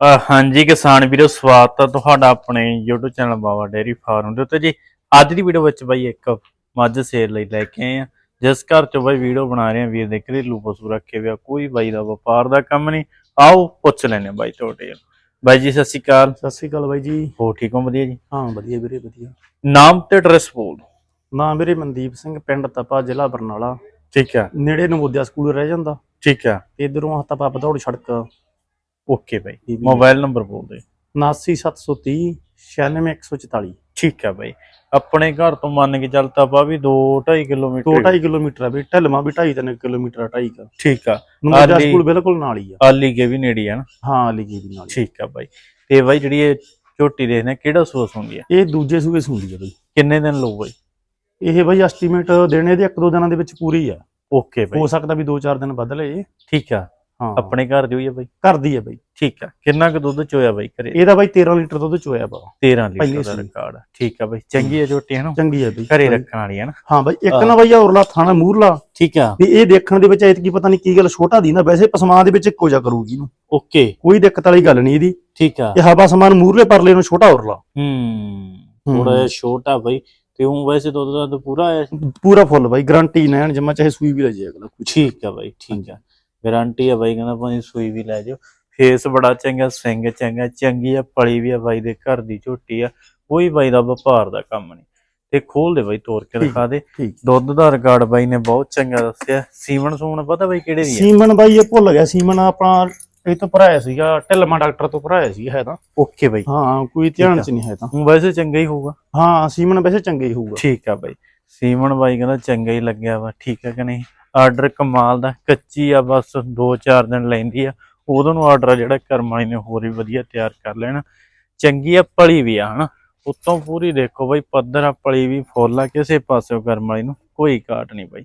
ਹਾਂਜੀ ਕਿਸਾਨ ਵੀਰੋ ਸਵਾਗਤ ਹੈ ਤੁਹਾਡਾ ਆਪਣੇ YouTube channel Bawa dairy farm ਦੇ ਉੱਤੇ। ਜੀ ਅੱਜ ਦੀ ਵੀਡੀਓ ਵਿੱਚ ਬਾਈ ਇੱਕ ਮੱਝ ਸੇਲ ਲਈ ਲੈ ਕੇ ਆਏ ਆ। ਜਿਸ ਘਰ ਚ ਬਾਈ ਵੀਡੀਓ ਬਣਾ ਰਹੇ ਆ ਵੀਰ ਦੇ ਘਰੇਲੂ ਪਸ਼ੂ ਰੱਖੇ ਹੋਏ ਆ। ਕੋਈ ਬਾਈ ਦਾ ਵਪਾਰ ਦਾ ਕੰਮ ਨਹੀਂ। ਆਓ ਪੁੱਛ ਲੈਨੇ ਬਾਈ ਤੁਹਾਡੇ ਬਾਈ ਜੀ ਸਤਿ ਸ਼੍ਰੀ ਅਕਾਲ। ਸਤਿ ਸ੍ਰੀ ਅਕਾਲ ਬਾਈ ਜੀ। ਹੋ ਠੀਕ ਹੋ? ਵਧੀਆ ਜੀ? ਹਾਂ ਵਧੀਆ ਵੀਰੇ ਵਧੀਆ। ਨਾਮ ਤੇ ਐਡਰੈਸ ਬੋਲ। ਨਾਮ ਵੀਰੇ ਮਨਦੀਪ ਸਿੰਘ ਪਿੰਡ ਤਪਾ ਜ਼ਿਲ੍ਹਾ ਬਰਨਾਲਾ। ਠੀਕ ਹੈ ਨੇੜੇ ਨਵੋਦਿਆ ਸਕੂਲ ਰਹਿ ਜਾਂਦਾ। ਠੀਕ ਹੈ ਤੇ ਇਧਰੋਂ ਤਪਾ ਬਦੌੜ ਸੜਕ। ਓਕੇ ਬਾਈ ਮੋਬਾਈਲ ਨੰਬਰ ਬੋਲ ਦੇ। 79730 96144 ਠੀਕ ਹੈ ਬਾਈ। ਆਪਣੇ ਘਰ ਤੋਂ ਮੰਨ ਕੇ ਚੱਲ ਤਾਂ ਪਾ ਵੀ 2 2.5 ਕਿਲੋਮੀਟਰ 2.5 ਕਿਲੋਮੀਟਰ ਆ ਵੀ ਢਲਮਾ ਵੀ 2.5 3 ਕਿਲੋਮੀਟਰ ਆ 2.5 ਕਾ। ਠੀਕ ਆ। ਆਲੀ- ਸਕੂਲ ਬਿਲਕੁਲ ਨਾਲ ਹੀ ਆ। ਆਲੀ ਕੇ ਵੀ ਨੇੜੇ ਆ ਨਾ। ਹਾਂ ਲਿਖੀ ਵੀ ਨਾਲ। ਠੀਕ ਆ ਬਾਈ। ਤੇ ਬਾਈ ਜਿਹੜੀ ਇਹ ਝੋਟੀ ਦੇਖਦੇ ਆ, ਕਿਹੜਾ ਸੋਸ ਹੁੰਦੀ ਆ? ਇਹ ਦੂਜੇ ਸੂਏ ਸੁੰਦੀ ਆ ਬਾਈ। ਕਿੰਨੇ ਦਿਨ ਲਊ ਬਾਈ? ਇਹ ਬਾਈ ਐਸਟੀਮੇਟ ਦੇਣੇ ਦੇ ਇੱਕ ਦੋ ਦਿਨਾਂ ਦੇ ਵਿੱਚ ਪੂਰੀ ਆ। Okay bye. ਹੋ ਸਕਦਾ ਵੀ 2-4 ਦਿਨ ਵੱਧ ਲਏ। ਠੀਕ ਆ। ਹਾਂ। ਆਪਣੇ ਘਰ ਦੀ ਹੋਈ ਆ ਬਾਈ? ਕਰਦੀ ਆ ਬਾਈ ਠੀਕ ਆ। ਕਿੰਨਾ ਕੁ ਦੁੱਧ ਚੋਇਆ ਬਾਈ ਘਰੇ? ਇਹਦਾ ਬਾਈ 13 ਲੀਟਰ ਦੁੱਧ ਚੋਇਆ ਬਾ 13 ਪਹਿਲੀ ਲੀਟਰ ਦਾ। ਰਿਕਾਰਡ। ਠੀਕ ਆ ਬਾਈ ਚੰਗੀ ਆ ਝੋਟੀ ਹੈ ਨਾ? ਚੰਗੀ ਆ ਬਾਈ ਘਰੇ ਰੱਖਣ ਵਾਲੀ ਹੈ ਨਾ? ਹਾਂ ਬਾਈ ਇੱਕ। ਨਾ ਬਾਈ ਔਰਲਾ ਥਾਣਾ ਮੂਰਲਾ। ਠੀਕ ਆ। ਵੀ ਇਹ ਦੇਖਣ ਦੇ ਵਿੱਚ ਐਤਕੀ ਪਤਾ ਨਹੀਂ ਕੀ ਗੱਲ ਛੋਟਾ ਦੀ ਨਾ ਵੈਸੇ ਪਸਮਾਨ ਦੇ ਵਿੱਚ ਇੱਕੋ ਜਿਹਾ ਕਰੂਗੀ ਇਹਨੂੰ। ਓਕੇ। ਕੋਈ ਦਿੱਕਤ ਵਾਲੀ ਗੱਲ ਨਹੀਂ ਇਹਦੀ। ਠੀਕ ਆ। ਇਹ ਹਵਾ ਸਮਾਨ ਮੂਰਲੇ ਪਰਲੇ ਨੂੰ ਛੋਟਾ ਉਰਲਾ ਹੂੰ। ਥੋੜਾ ਜਿਹਾ ਛੋਟਾ ਬਾਈ ਤੇ ਉਹ ਵੈਸੇ ਦੁੱਧ ਦਾ ਪੂਰਾ ਆਇਆ। ਪੂਰਾ ਫੁੱਲ ਬਾਈ ਗਰੰਟੀ ਨੈਣ ਜਮਾ ਚਾਹੇ ਸੂਈ ਵੀ ਲੈ ਜਾਏ ਅਗਲਾ ਠੀਕ ਆ ਬਾਈ ਠੀਕ ਆ। ਗਾਰੰਟੀ ਆ ਬਾਈ ਕਹਿੰਦਾ ਭਾਵੇਂ ਸੂਈ ਵੀ ਲੈ ਜਾਓ ਫੇਸ ਬੜਾ ਚੰਗਾ ਸਿੰਘ ਚੰਗਾ ਚੰਗੀ ਆ ਪਲੀ ਵੀ ਆ ਬਾਈ ਦੇ ਘਰ ਦੀ ਝੋਟੀ ਆ। ਕੋਈ ਬਾਈ ਦਾ ਵਪਾਰ ਦਾ ਕੰਮ ਨਹੀਂ। ਤੇ ਖੋਲ ਦੇ ਬਾਈ ਤੋੜ ਕੇ। ਦਿਖਾ ਦੇ। ਦੁੱਧ ਦਾ ਰਿਕਾਰਡ ਬਾਈ ਨੇ ਬਹੁਤ ਚੰਗਾ ਦੱਸਿਆ। ਸੀਮਨ ਸੂਮਨ ਪਤਾ ਬਾਈ ਕਿਹੜੇ ਦੀ ਆ? ਸੀਮਨ ਬਾਈ ਇਹ ਭੁੱਲ ਗਿਆ। ਸੀਮਨ ਆਪਣਾ ਇਹ ਤੋਂ ਭਰਾਇਆ ਸੀਗਾ ਢਿਲਮਾ ਡਾਕਟਰ ਤੋਂ ਭਰਾਇਆ ਸੀ ਹੈ ਤਾਂ। Okay bye. ਹਾਂ ਕੋਈ ਧਿਆਨ। ਚ ਨਹੀਂ ਹੈ ਤਾਂ। ਵੈਸੇ ਚੰਗਾ ਹੀ ਹੋਊਗਾ। ਹਾਂ ਸੀਮਨ ਵੈਸੇ ਚੰਗਾ ਹੀ ਹੋਊਗਾ। ਠੀਕ ਆ ਬਾਈ। ਸੀਮਨ ਬਾਈ ਕਹਿੰਦਾ ਚੰਗਾ ਹੀ ਲੱਗਿਆ ਵਾ। ਠੀਕ ਆ ਕਿ ਨਹੀਂ? ਆਰਡਰ ਕਮਾਲ ਦਾ ਕੱਚੀ ਆ ਬਸ 2-4 ਦਿਨ ਲੈਂਦੀ ਆ। ਉਦੋਂ ਨੂੰ ਆਰਡਰ ਜਿਹੜਾ ਕਰਮ ਵਾਲੀ ਨੇ ਹੋਰ ਵੀ ਵਧੀਆ ਤਿਆਰ ਕਰ ਲੈਣਾ। ਚੰਗੀ ਆ ਪਲੀ ਵੀ ਆ ਹਨਾ। ਉੱਤੋਂ ਪੂਰੀ ਦੇਖੋ ਬਾਈ ਪੱਧਰ ਆ ਪਲੀ ਵੀ ਫੁੱਲ ਆ ਕਿਸੇ ਪਾਸਿਓਂ ਕਰਮ ਵਾਲੀ ਨੂੰ ਕੋਈ ਘਾਟ ਨਹੀਂ ਬਾਈ।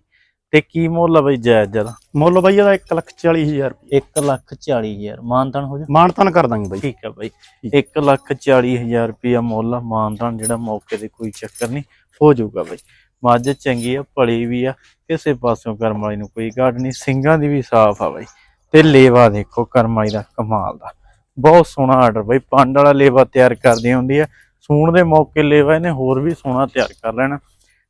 ਤੇ ਕੀ ਮੁੱਲ ਆ ਬਾਈ ਜਾਇਜ਼ ਜਦਾ ਮੁੱਲ ਬਾਈ ਇਹਦਾ 140000 ਰੁਪਏ। 1 ਲੱਖ 40 ਹਜ਼ਾਰ ਮਾਨਤਾਨ ਹੋ ਜਾ? ਮਾਨਤਨ ਕਰ ਦਾਂਗੇ ਬਾਈ। ਠੀਕ ਆ ਬਾਈ। 1 ਲੱਖ 40 ਹਜ਼ਾਰ ਰੁਪਇਆ ਮੁੱਲ ਆ ਮਾਨਤਾਨ ਜਿਹੜਾ ਮੌਕੇ ਤੇ ਕੋਈ ਚੱਕਰ ਨਹੀਂ ਹੋ ਜਾਊਗਾ ਬਾਈ। ਮੱਝ ਚੰਗੀ ਆ ਭਲੀ ਵੀ ਆ ਕਿਸੇ ਪਾਸਿਓਂ ਕਰਮ ਵਾਲੀ ਨੂੰ ਕੋਈ ਘਾਟ ਨਹੀਂ ਸਿੰਘਾਂ ਦੀ ਵੀ ਸਾਫ਼ ਆ ਬਾਈ। ਤੇ ਲੇਵਾ ਦੇਖੋ ਕਰਮ ਵਾਲੀ ਦਾ ਕਮਾਲ ਦਾ। ਬਹੁਤ ਸੋਹਣਾ ਆਰਡਰ ਬਾਈ ਪੰਡ ਵਾਲਾ ਲੇਵਾ ਤਿਆਰ ਕਰਦੀ ਹੁੰਦੀ ਆ ਸੂਣ ਦੇ ਮੌਕੇ ਲੇਵਾ ਇਹਨੇ ਹੋਰ ਵੀ ਸੋਹਣਾ ਤਿਆਰ ਕਰ ਲੈਣਾ।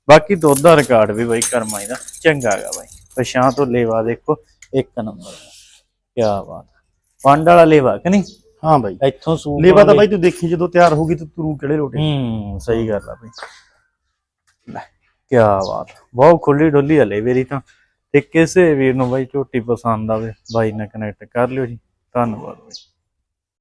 ਬਾਕੀ ਦੁੱਧ ਦਾ ਰਿਕਾਰਡ ਵੀ ਬਾਈ ਕਰਮ ਵਾਲੀ ਦਾ ਚੰਗਾ ਹੈਗਾ ਬਾਈ। ਪਛਾਂ ਤੋਂ ਲੇਵਾ ਦੇਖੋ ਇੱਕ ਨੰਬਰ ਕੀ ਬਾਤ ਪੰਡ ਵਾਲਾ ਲੇਵਾ ਕਿ ਨਹੀਂ? ਹਾਂ ਬਾਈ। ਇੱਥੋਂ ਸੂਪ ਲੇਵਾ ਤਾਂ ਬਾਈ ਤੂੰ ਦੇਖੀ ਜਦੋਂ ਤਿਆਰ ਹੋਗੀ ਤੇ ਤਰੂ ਕਿਹੜੇ ਲੋਟੇ। ਹੂੰ ਸਹੀ ਗੱਲ ਆ ਬਈ। ਲੈ ਕੀ ਬਾਤ। ਬਹੁਤ ਖੁੱਲੀ ਡੁੱਲੀ ਹਲੇ ਮੇਰੀ ਤਾਂ। ਤੇ ਕਿਸੇ ਵੀਰ ਨੂੰ ਬਾਈ ਝੋਟੀ ਪਸੰਦ ਆਵੇ, ਬਾਈ ਨਾਲ ਕਨੈਕਟ ਕਰ ਲਿਓ ਜੀ। ਧੰਨਵਾਦ ਬਾਈ।